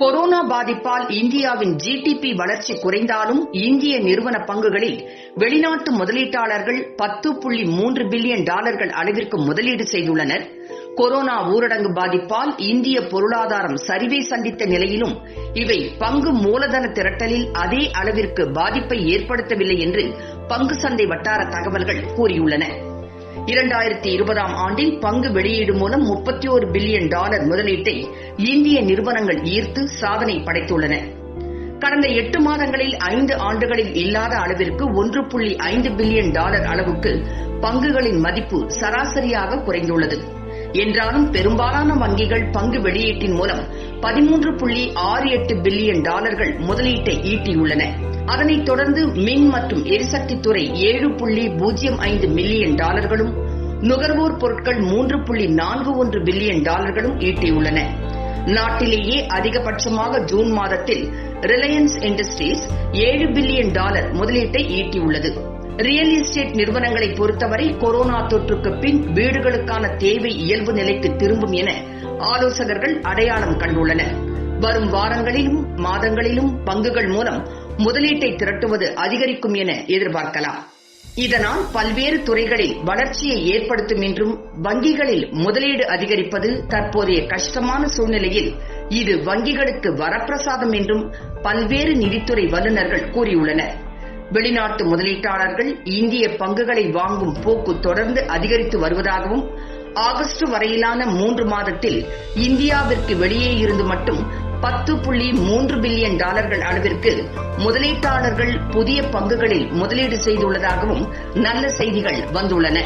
Corona பாதிப்பால் இந்தியாவின் GDP வளர்ச்சி குறைந்தாலும் இந்திய நிறுவன பங்குகளில் வெளிநாட்டு முதலீட்டாளர்கள் பத்து புள்ளி மூன்று பில்லியன் டாலர்கள் அளவிற்கு முதலீடு செய்துள்ளனர். கொரோனா ஊரடங்கு பாதிப்பால் இந்திய பொருளாதாரம் சரிவை சந்தித்த நிலையிலும் இவை பங்கு மூலதன திரட்டலில் அதே அளவிற்கு பாதிப்பை ஏற்படுத்தவில்லை என்று பங்கு சந்தை வட்டார தகவல்கள் கூறியுள்ளன. இரண்டாயிரத்தி இருபதாம் ஆண்டில் பங்கு வெளியீடு மூலம் முப்பத்தி ஒரு பில்லியன் டாலர் முதலீட்டை இந்திய நிறுவனங்கள் ஈர்த்து சாதனை படைத்துள்ளன. கடந்த எட்டு மாதங்களில் ஐந்து ஆண்டுகளில் இல்லாத அளவிற்கு ஒன்று புள்ளி ஐந்து பில்லியன் டாலர் அளவுக்கு பங்குகளின் மதிப்பு சராசரியாக குறைந்துள்ளது. என்றாலும் பெரும்பாலான வங்கிகள் பங்கு வெளியீட்டின் மூலம் பதிமூன்று புள்ளி ஆறு எட்டு பில்லியன் டாலர்கள் முதலீட்டை ஈட்டியுள்ளன. அதனைத் தொடர்ந்து மின் மற்றும் எரிசக்தி துறை ஏழு புள்ளி பூஜ்ஜியம் ஐந்து மில்லியன் டாலர்களும் நுகர்வோர் பொருட்கள் மூன்று புள்ளி நான்கு ஒன்று பில்லியன் டாலர்களும் ஈட்டியுள்ளன. நாட்டிலேயே அதிகபட்சமாக ஜூன் மாதத்தில் ரிலையன்ஸ் இண்டஸ்ட்ரீஸ் ஏழு பில்லியன் டாலர் முதலீட்டை ஈட்டியுள்ளது. ரியல் எஸ்டேட் நிறுவனங்களை பொறுத்தவரை கொரோனா தொற்றுக்கு பின் வீடுகளுக்கான தேவை இயல்பு நிலைக்கு திரும்பும் என ஆலோசகர்கள் அடையாளம் கண்டுள்ளனர். வரும் வாரங்களிலும் மாதங்களிலும் பங்குகள் மூலம் முதலீட்டை திரட்டுவது அதிகரிக்கும் என எதிர்பார்க்கலாம். இதனால் பல்வேறு துறைகளில் வளர்ச்சியை ஏற்படுத்தும் என்றும் வங்கிகளில் முதலீடு அதிகரிப்பது தற்போதைய கஷ்டமான சூழ்நிலையில் இது வங்கிகளுக்கு வரப்பிரசாதம் என்றும் பல்வேறு நிதித்துறை வல்லுநர்கள் கூறியுள்ளனர். வெளிநாட்டு முதலீட்டாளர்கள் இந்திய பங்குகளை வாங்கும் போக்கு தொடர்ந்து அதிகரித்து வருவதாகவும் ஆகஸ்ட் வரையிலான மூன்று மாதத்தில் இந்தியாவிற்கு வெளியே இருந்து மட்டும் பத்து புள்ளி மூன்று பில்லியன் டாலர்கள் அளவிற்கு முதலீட்டாளர்கள் புதிய பங்குகளில் முதலீடு செய்துள்ளதாகவும் நல்ல செய்திகள் வந்துள்ளன.